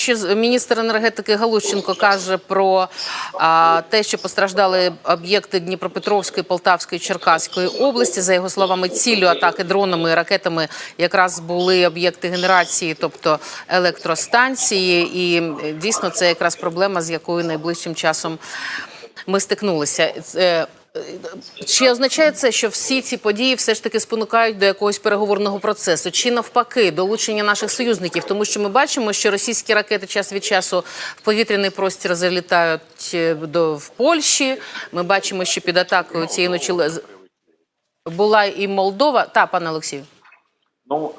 Ще міністр енергетики Галущенко каже про а, те, що постраждали об'єкти Дніпропетровської, Полтавської, Черкаської області. За його словами, ціллю атаки дронами і ракетами якраз були об'єкти генерації, тобто електростанції. І дійсно це якраз проблема, з якою найближчим часом ми стикнулися. Чи означає це, що всі ці події все ж таки спонукають до якогось переговорного процесу, чи навпаки долучення наших союзників? Тому що ми бачимо, що російські ракети час від часу в повітряний простір залітають е, до в Польщі. Ми бачимо, що під атакою цієї ночі була і Молдова. Та пане Олексію. Ну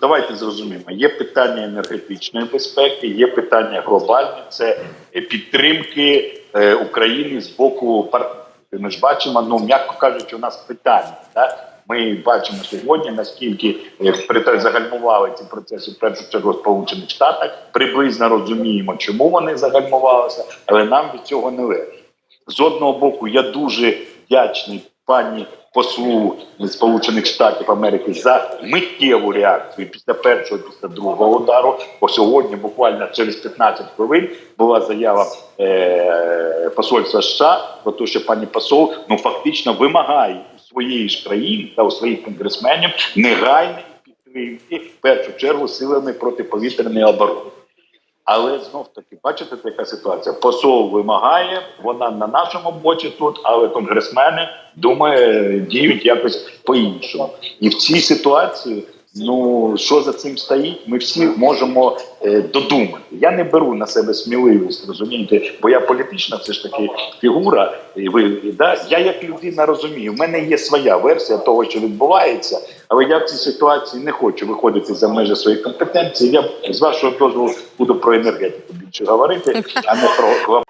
давайте зрозуміємо. Є питання енергетичної безпеки, є питання глобальні. Це підтримки е, України з боку партнерів. Ми ж бачимо, ну м'яко кажучи, у нас питання. Да? Ми бачимо сьогодні, наскільки е, загальмували ці процеси в першу чергу Сполучених Штатах. Приблизно розуміємо, чому вони загальмувалися, але нам від цього не легше. З одного боку, я дуже вдячний пані послу Сполучених Штатів Америки за миттєву реакцію після першого, після другого удару. Бо сьогодні, буквально через 15 хвилин, була заява е- посольства США про те, що пані посол ну фактично вимагає у своєї ж країни та у своїх конгресменів негайної підтримки в першу чергу силами протиповітряної оборони. Але знов таки, бачите, яка ситуація? Посол вимагає, вона на нашому боці тут, але конгресмени думає, діють якось по-іншому. І в цій ситуації, ну що за цим стоїть, ми всі можемо е, додумати. Я не беру на себе сміливість, розумієте, бо я політична все ж таки фігура. І ви да, я як людина розумію, в мене є своя версія того, що відбувається, але я в цій ситуації не хочу виходити за межі своїх компетенцій. Я з вашого дозволу буду про енергетику більше говорити, а не про